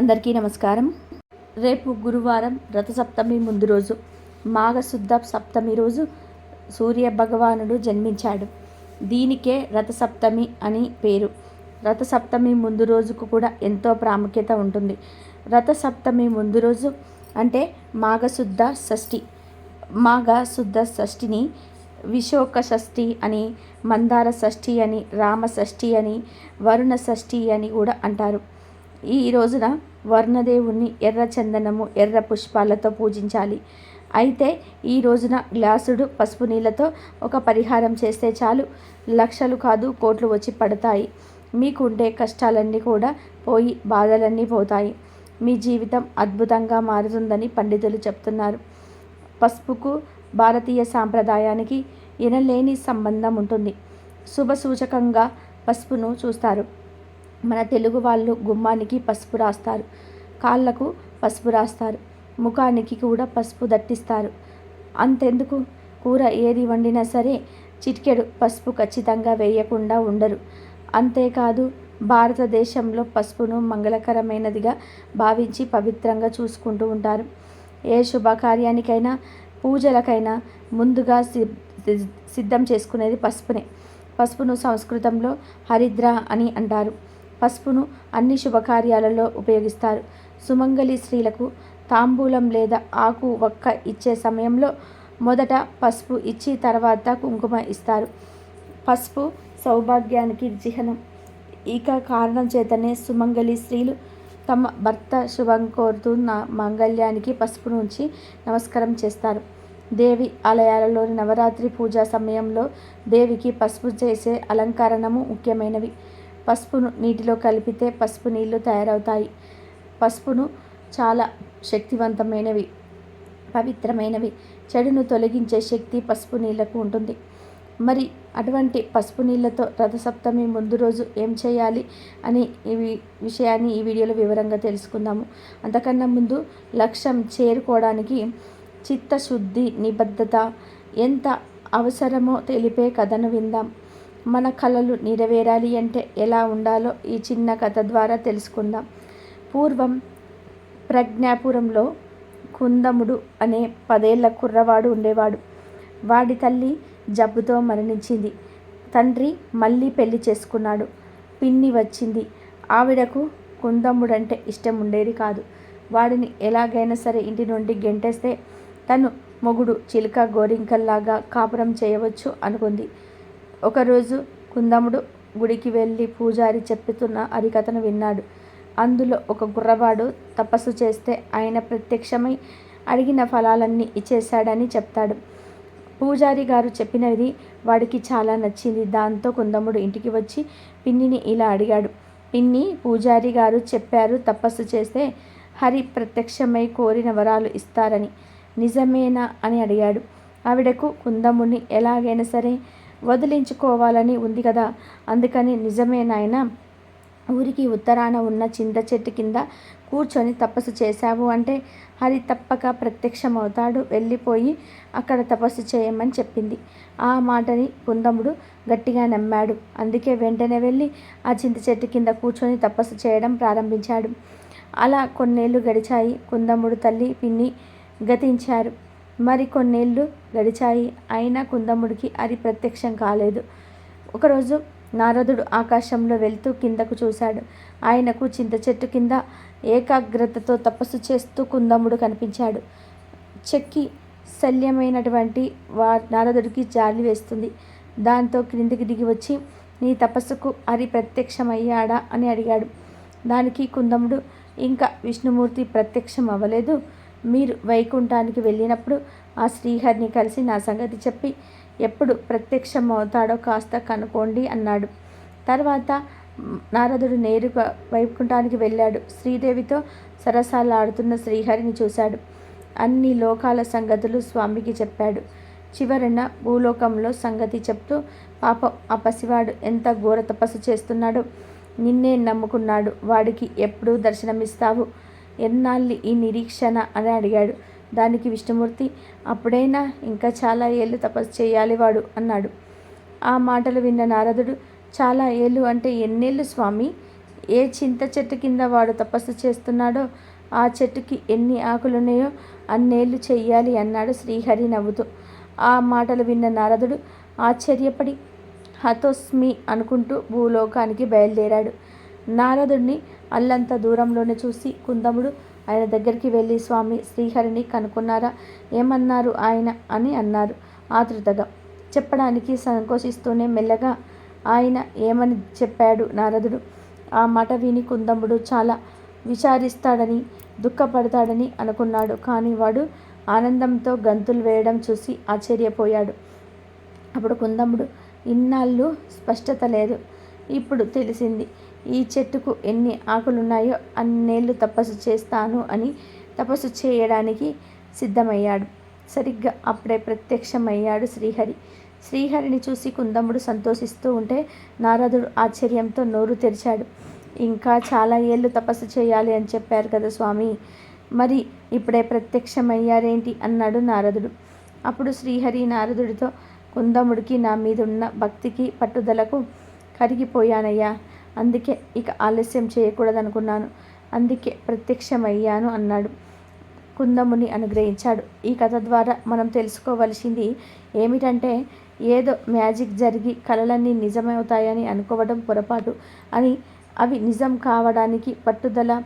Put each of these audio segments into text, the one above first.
అందరికీ నమస్కారం. రేపు గురువారం రథసప్తమి ముందు రోజు మాఘశుద్ధ సప్తమి రోజు సూర్య భగవానుడు జన్మించాడు. దీనికే రథసప్తమి అని పేరు. రథసప్తమి ముందు రోజుకు కూడా ఎంతో ప్రాముఖ్యత ఉంటుంది. రథసప్తమి ముందు రోజు అంటే మాఘశుద్ధ షష్ఠి. మాఘశుద్ధ షష్ఠిని విశోక షష్ఠి అని మందార షష్ఠి అని రామ షష్ఠి అని వరుణ షష్ఠి అని కూడా అంటారు. ఈ రోజున వర్ణదేవుణ్ణి ఎర్ర చందనము ఎర్ర పుష్పాలతో పూజించాలి. అయితే ఈ రోజున గ్లాసుడు పసుపు నీళ్ళతో ఒక పరిహారం చేస్తే చాలు. లక్షలు కాదు కోట్లు వచ్చి పడతాయి. మీకుండే కష్టాలన్నీ కూడా పోయి బాధలన్నీ పోతాయి. మీ జీవితం అద్భుతంగా మారుతుందని పండితులు చెప్తున్నారు. పసుపుకు భారతీయ సాంప్రదాయానికి ఎనలేని సంబంధం ఉంటుంది. శుభ సూచకంగా పసుపును చూస్తారు. మన తెలుగు వాళ్ళు గుమ్మానికి పసుపు రాస్తారు. కాళ్ళకు పసుపు రాస్తారు. ముఖానికి కూడా పసుపు దట్టిస్తారు. అంతెందుకు? కూర ఏది వండినా సరే చిటికెడు పసుపు ఖచ్చితంగా వేయకుండా ఉండరు. అంతేకాదు భారతదేశంలో పసుపును మంగళకరమైనదిగా భావించి పవిత్రంగా చూసుకుంటూ ఉంటారు. ఏ శుభకార్యానికైనా పూజలకైనా ముందుగా సిద్ధం చేసుకునేది పసుపునే. పసుపును సంస్కృతంలో హరిద్ర అని అంటారు. పసుపును అన్ని శుభకార్యాలలో ఉపయోగిస్తారు. సుమంగళి స్త్రీలకు తాంబూలం లేదా ఆకు ఒక్క ఇచ్చే సమయంలో మొదట పసుపు ఇచ్చి తర్వాత కుంకుమ ఇస్తారు. పసుపు సౌభాగ్యానికి చిహ్నం. ఇక కారణం చేతనే సుమంగళి స్త్రీలు తమ భర్త శుభం కోరుతున్న మంగళ్యానికి పసుపు నుంచి నమస్కారం చేస్తారు. దేవి ఆలయాలలోని నవరాత్రి పూజా సమయంలో దేవికి పసుపు చేసే అలంకరణము ముఖ్యమైనవి. పసుపును నీటిలో కలిపితే పసుపు నీళ్ళు తయారవుతాయి. పసుపును చాలా శక్తివంతమైనవి పవిత్రమైనవి. చెడును తొలగించే శక్తి పసుపు నీళ్ళకు ఉంటుంది. మరి అటువంటి పసుపు నీళ్ళతో రథసప్తమి ముందు రోజు ఏం చేయాలి అని ఈ విషయాన్ని ఈ వీడియోలో వివరంగా తెలుసుకుందాము. అంతకన్నా ముందు లక్ష్యం చేరుకోవడానికి చిత్తశుద్ధి నిబద్ధత ఎంత అవసరమో తెలిపే కథను విందాం. మన కళలు నెరవేరాలి అంటే ఎలా ఉండాలో ఈ చిన్న కథ ద్వారా తెలుసుకుందాం. పూర్వం ప్రజ్ఞాపురంలో కుందముడు అనే పదేళ్ళ కుర్రవాడు ఉండేవాడు. వాడి తల్లి జబ్బుతో మరణించింది. తండ్రి మళ్ళీ పెళ్ళి చేసుకున్నాడు. పిన్ని వచ్చింది. ఆవిడకు కుందముడంటే ఇష్టం ఉండేది కాదు. వాడిని ఎలాగైనా సరే ఇంటి నుండి గెంటేస్తే తను మొగుడు చిలుక గోరింకల్లాగా కాపురం చేయవచ్చు అనుకుంది. ఒకరోజు కుందముడు గుడికి వెళ్ళి పూజారి చెప్పుతున్న హరికథను విన్నాడు. అందులో ఒక గుర్రవాడు తపస్సు చేస్తే ఆయన ప్రత్యక్షమై అడిగిన ఫలాలన్నీ ఇచ్చేశాడని చెప్తాడు. పూజారి గారు చెప్పినది వాడికి చాలా నచ్చింది. దాంతో కుందముడు ఇంటికి వచ్చి పిన్నిని ఇలా అడిగాడు. పిన్ని పూజారి గారు చెప్పారు తపస్సు చేస్తే హరి ప్రత్యక్షమై కోరిన వరాలు ఇస్తారని. నిజమేనా అని అడిగాడు. ఆవిడకు కుందముని ఎలాగైనా సరే వదిలించుకోవాలని ఉంది కదా. అందుకని నిజమే నాయన ఊరికి ఉత్తరాన ఉన్న చింత చెట్టు కింద కూర్చొని తపస్సు చేశావు అంటే హరి తప్పక ప్రత్యక్షమవుతాడు. వెళ్ళిపోయి అక్కడ తపస్సు చేయమని చెప్పింది. ఆ మాటని కుందముడు గట్టిగా నమ్మాడు. అందుకే వెంటనే వెళ్ళి ఆ చింత చెట్టు కింద కూర్చొని తపస్సు చేయడం ప్రారంభించాడు. అలా కొన్నేళ్ళు గడిచాయి. కుందముడు తల్లి పిన్ని గతించారు. మరి కొన్నేళ్ళు గడిచాయి. అయినా కుందముడికి అది ప్రత్యక్షం కాలేదు. ఒకరోజు నారదుడు ఆకాశంలో వెళ్తూ కిందకు చూశాడు. ఆయనకు చింత చెట్టు కింద ఏకాగ్రతతో తపస్సు చేస్తూ కుందముడు కనిపించాడు. చెక్కి శల్యమైనటువంటి వా నారదుడికి జాలి వేస్తుంది. దాంతో క్రిందికి దిగి వచ్చి నీ తపస్సుకు హరి ప్రత్యక్షమయ్యాడా అని అడిగాడు. దానికి కుందముడు ఇంకా విష్ణుమూర్తి ప్రత్యక్షం అవ్వలేదు. మీరు వైకుంఠానికి వెళ్ళినప్పుడు ఆ శ్రీహరిని కలిసి నా సంగతి చెప్పి ఎప్పుడు ప్రత్యక్షం అవుతాడో కాస్త కనుక్కోండి అన్నాడు. తర్వాత నారదుడు నేరుగా వైకుంఠానికి వెళ్ళాడు. శ్రీదేవితో సరసాలాడుతున్న శ్రీహరిని చూశాడు. అన్ని లోకాల సంగతులు స్వామికి చెప్పాడు. చివరన భూలోకంలో సంగతి చెప్తూ పాపం ఆ పసివాడు ఎంత ఘోర తపస్సు చేస్తున్నాడో నిన్నే నమ్ముకున్నాడు. వాడికి ఎప్పుడు దర్శనమిస్తావు. ఎన్నాళ్ళు ఈ నిరీక్షణ అని అడిగాడు. దానికి విష్ణుమూర్తి అప్పుడైనా ఇంకా చాలా ఏళ్ళు తపస్సు చేయాలి వాడు అన్నాడు. ఆ మాటలు విన్న నారదుడు చాలా ఏళ్ళు అంటే ఎన్నేళ్ళు స్వామి? ఏ చింత చెట్టు కింద వాడు తపస్సు చేస్తున్నాడో ఆ చెట్టుకి ఎన్ని ఆకులున్నాయో అన్నేళ్ళు చెయ్యాలి అన్నాడు శ్రీహరి నవ్వుతూ. ఆ మాటలు విన్న నారదుడు ఆశ్చర్యపడి హతోస్మి అనుకుంటూ భూలోకానికి బయలుదేరాడు. నారదుడిని అల్లంత దూరంలోనే చూసి కుందముడు ఆయన దగ్గరికి వెళ్ళి స్వామి శ్రీహరిని కనుక్కున్నారా? ఏమన్నారు ఆయన అని అన్నారు ఆతృతగా చెప్పడానికి సంకోచిస్తూనే మెల్లగా ఆయన ఏమని చెప్పాడు నారదుడు? ఆ మాట విని కుందముడు చాలా విచారిస్తాడని దుఃఖపడతాడని అనుకున్నాడు. కానీ వాడు ఆనందంతో గంతులు వేయడం చూసి ఆశ్చర్యపోయాడు. అప్పుడు కుందముడు ఇన్నాళ్ళు స్పష్టత లేదు. ఇప్పుడు తెలిసింది. ఈ చెట్టుకు ఎన్ని ఆకులున్నాయో అన్నేళ్ళు తపస్సు చేస్తాను అని తపస్సు చేయడానికి సిద్ధమయ్యాడు. సరిగ్గా అప్పుడే ప్రత్యక్షమయ్యాడు శ్రీహరి. శ్రీహరిని చూసి కుందముడు సంతోషిస్తూ ఉంటే నారదుడు ఆశ్చర్యంతో నోరు తెరిచాడు. ఇంకా చాలా ఏళ్ళు తపస్సు చేయాలి అని చెప్పారు కదా స్వామి. మరి ఇప్పుడే ప్రత్యక్షమయ్యారేంటి? అన్నాడు నారదుడు. అప్పుడు శ్రీహరి నారదుడితో కుందముడికి నా మీదున్న భక్తికి పట్టుదలకు కరిగిపోయానయ్యా. అందుకే ఇక ఆలస్యం చేయకూడదనుకున్నాను. అందుకే ప్రత్యక్షమయ్యాను అన్నాడు. కుందముని అనుగ్రహించాడు. ఈ కథ ద్వారా మనం తెలుసుకోవలసింది ఏమిటంటే ఏదో మ్యాజిక్ జరిగి కళలన్నీ నిజమవుతాయని అనుకోవడం పొరపాటు అని అవి నిజం కావడానికి పట్టుదల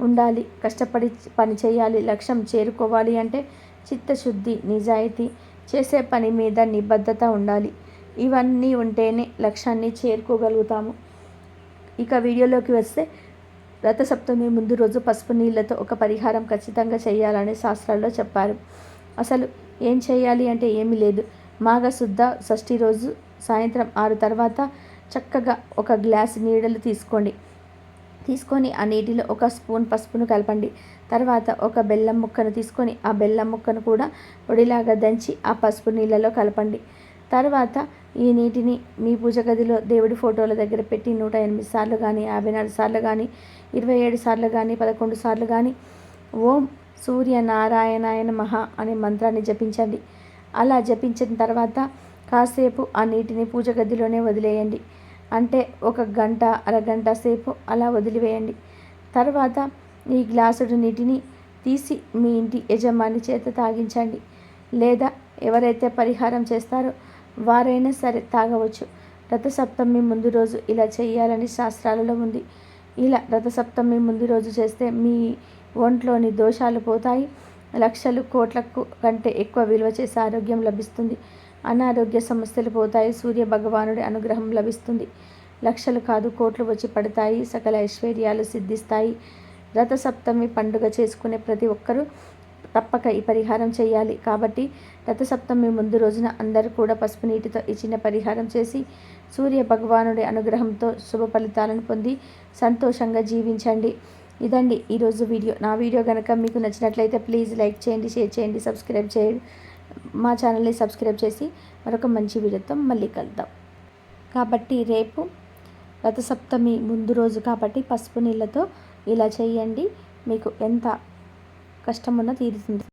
ఉండాలి కష్టపడి పని చేయాలి లక్ష్యం చేరుకోవాలి అంటే చిత్తశుద్ధి నిజాయితీ చేసే పని మీద నిబద్ధత ఉండాలి. ఇవన్నీ ఉంటేనే లక్ష్యాన్ని చేరుకోగలుగుతాము. ఇక వీడియోలోకి వస్తే రథసప్తమి ముందు రోజు పసుపు నీళ్ళతో ఒక పరిహారం ఖచ్చితంగా చేయాలని శాస్త్రాల్లో చెప్పారు. అసలు ఏం చేయాలి అంటే ఏమీ లేదు. మాఘశుద్ధ షష్ఠి రోజు సాయంత్రం ఆరు తర్వాత చక్కగా ఒక గ్లాస్ నీడలు తీసుకోండి. తీసుకొని ఆ నీటిలో ఒక స్పూన్ పసుపును కలపండి. తర్వాత ఒక బెల్లం ముక్కను తీసుకొని ఆ బెల్లం ముక్కను కూడా పొడిలాగా దంచి ఆ పసుపు నీళ్ళలో కలపండి. తర్వాత ఈ నీటిని మీ పూజ గదిలో దేవుడి ఫోటోల దగ్గర పెట్టి నూట ఎనిమిది సార్లు కానీ యాభై నాలుగు సార్లు కానీ ఇరవై ఏడు సార్లు కానీ పదకొండు సార్లు కానీ ఓం సూర్య నారాయణాయన మహా అనే మంత్రాన్ని జపించండి. అలా జపించిన తర్వాత కాసేపు ఆ నీటిని పూజ గదిలోనే వదిలేయండి. అంటే ఒక గంట అరగంట సేపు అలా వదిలివేయండి. తర్వాత ఈ గ్లాసుడు నీటిని తీసి మీ ఇంటి యజమాని చేత తాగించండి. లేదా ఎవరైతే పరిహారం చేస్తారో వారైనా సరే తాగవచ్చు. రథసప్తమి ముందు రోజు ఇలా చేయాలని శాస్త్రాలలో ఉంది. ఇలా రథసప్తమి ముందు రోజు చేస్తే మీ ఒంట్లోని దోషాలు పోతాయి. లక్షలు కోట్లకు కంటే ఎక్కువ విలువ చేసే ఆరోగ్యం లభిస్తుంది. అనారోగ్య సమస్యలు పోతాయి. సూర్య భగవానుడి అనుగ్రహం లభిస్తుంది. లక్షలు కాదు కోట్లు వచ్చి పడతాయి. సకల ఐశ్వర్యాలు సిద్ధిస్తాయి. రథసప్తమి పండుగ చేసుకునే ప్రతి ఒక్కరూ తప్పక ఈ పరిహారం చేయాలి. కాబట్టి రథసప్తమి ముందు రోజున అందరూ కూడా పసుపు నీటితో ఈ చిన్న పరిహారం చేసి సూర్య భగవానుడి అనుగ్రహంతో శుభ ఫలితాలను పొంది సంతోషంగా జీవించండి. ఇదండి ఈరోజు వీడియో. నా వీడియో కనుక మీకు నచ్చినట్లయితే ప్లీజ్ లైక్ చేయండి షేర్ చేయండి సబ్స్క్రైబ్ చేయండి. మా ఛానల్ని సబ్స్క్రైబ్ చేసి మరొక మంచి వీడియోతో మళ్ళీ కలుద్దాం. కాబట్టి రేపు రథసప్తమి ముందు రోజు కాబట్టి పసుపు నీళ్ళతో ఇలా చేయండి. మీకు ఎంత కష్టమున్న తీరుతుంది.